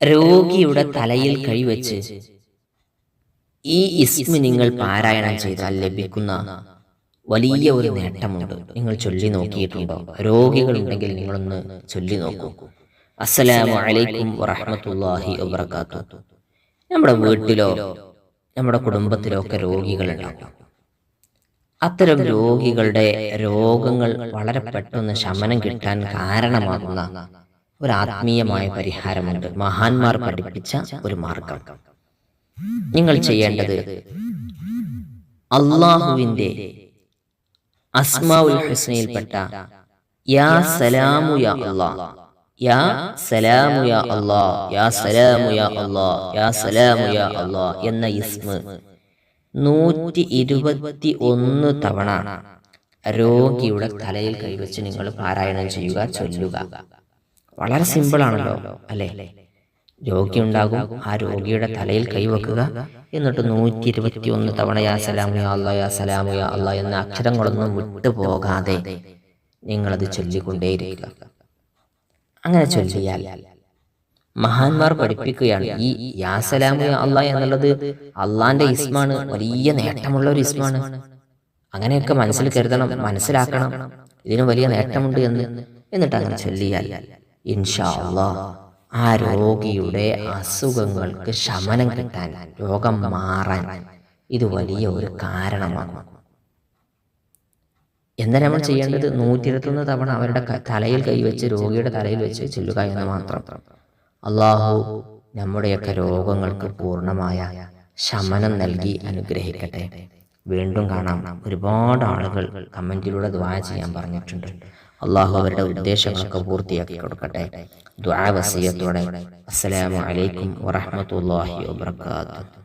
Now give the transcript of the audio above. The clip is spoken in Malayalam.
രോഗിയുടെ തലയിൽ കൈവച്ച് ഈ ഇസ്മ നിങ്ങൾ പാരായണം ചെയ്താൽ ലഭിക്കുന്ന വലിയ ഒരു നേട്ടമുണ്ട്. നിങ്ങൾ ചൊല്ലി നോക്കിയിട്ടുണ്ടോ? രോഗികളുണ്ടെങ്കിൽ നിങ്ങളൊന്ന് ചൊല്ലി നോക്കൂ. അസ്സലാമു അലൈക്കും വറഹ്മത്തുള്ളാഹി വബറകാത്തു. നമ്മുടെ വീട്ടിലോ നമ്മുടെ കുടുംബത്തിലോ ഒക്കെ രോഗികളുണ്ടാകും അത്തരം രോഗികളുടെ രോഗങ്ങൾ വളരെ പെട്ടെന്ന് ശമനം കിട്ടാൻ കാരണമാകുന്ന ഒരു ആത്മീയമായ പരിഹാരമുണ്ട്. മഹാന്മാർ പഠിപ്പിച്ച ഒരു മാർഗം. നിങ്ങൾ ചെയ്യേണ്ടത് അള്ളാഹുവിന്റെ അസ്മാഉൽ ഹുസ്നയിൽപ്പെട്ട യാ സലാമു യാ അല്ലാ യാ സലാമു യാ അല്ലാ യാ സലാമു യാ അല്ലാ യാ സലാമു യാ അല്ലാ എന്ന ഇസ്മ നൂറ്റി ഇരുപത്തി ഒന്ന് തവണ രോഗിയുടെ തലയിൽ കൈവച്ച് നിങ്ങൾ പാരായണം ചെയ്യുക ചൊല്ലുക. വളരെ സിമ്പിൾ ആണല്ലോ അല്ലേ? രോഗി ഉണ്ടാകും ആ രോഗിയുടെ തലയിൽ കൈവെക്കുക. എന്നിട്ട് നൂറ്റി ഇരുപത്തി ഒന്ന് തവണ യാ സലാമു യാ അല്ലാ യാ സലാമു യാ അല്ലാ എന്ന അക്ഷരങ്ങളൊന്നും വിട്ടുപോകാതെ നിങ്ങളത് ചൊല്ലിക്കൊണ്ടേയിരിക്കുക. അങ്ങനെ ചൊല്ലിയാൽ മഹാന്മാർ പഠിപ്പിക്കുകയാണ് ഈ യാ സലാമു യാ അല്ലാ എന്നുള്ളത് അള്ളാന്റെ ഇസ്മാണ് വലിയ നേട്ടമുള്ള ഒരു ഇസ്മാണ്. അങ്ങനെയൊക്കെ മനസ്സിൽ കരുതണം മനസ്സിലാക്കണം. ഇതിന് വലിയ നേട്ടമുണ്ട് എന്ന് എന്നിട്ട് അങ്ങനെ ചൊല്ലിയാൽ. ഇൻഷാ ആ രോഗിയുടെ അസുഖങ്ങൾക്ക് ശമനം കിട്ടാൻ രോഗം മാറാൻ ഇത് വലിയ ഒരു കാരണമാണ്. എന്താ നമ്മൾ ചെയ്യേണ്ടത്? നൂറ്റി ഇരുപത്തൊന്ന് തവണ അവരുടെ തലയിൽ കൈവച്ച് രോഗിയുടെ തലയിൽ വെച്ച് ചെല്ലുക എന്ന് മാത്രം. അള്ളാഹു നമ്മുടെയൊക്കെ രോഗങ്ങൾക്ക് പൂർണമായ ശമനം നൽകി അനുഗ്രഹിക്കട്ടെ. വീണ്ടും കാണാം. ഒരുപാട് ആളുകൾ കമന്റിലൂടെ ദ്വാ ചെയ്യാൻ പറഞ്ഞിട്ടുണ്ട്. അള്ളാഹു അവരുടെ ഉദ്ദേശങ്ങളൊക്കെ പൂർത്തിയാക്കി കൊടുക്കട്ടെ. ദുആ വസിയത്തോടെ. അസ്സലാമു അലൈക്കും വറഹ്മത്തുള്ളാഹി വബറകാതുഹു.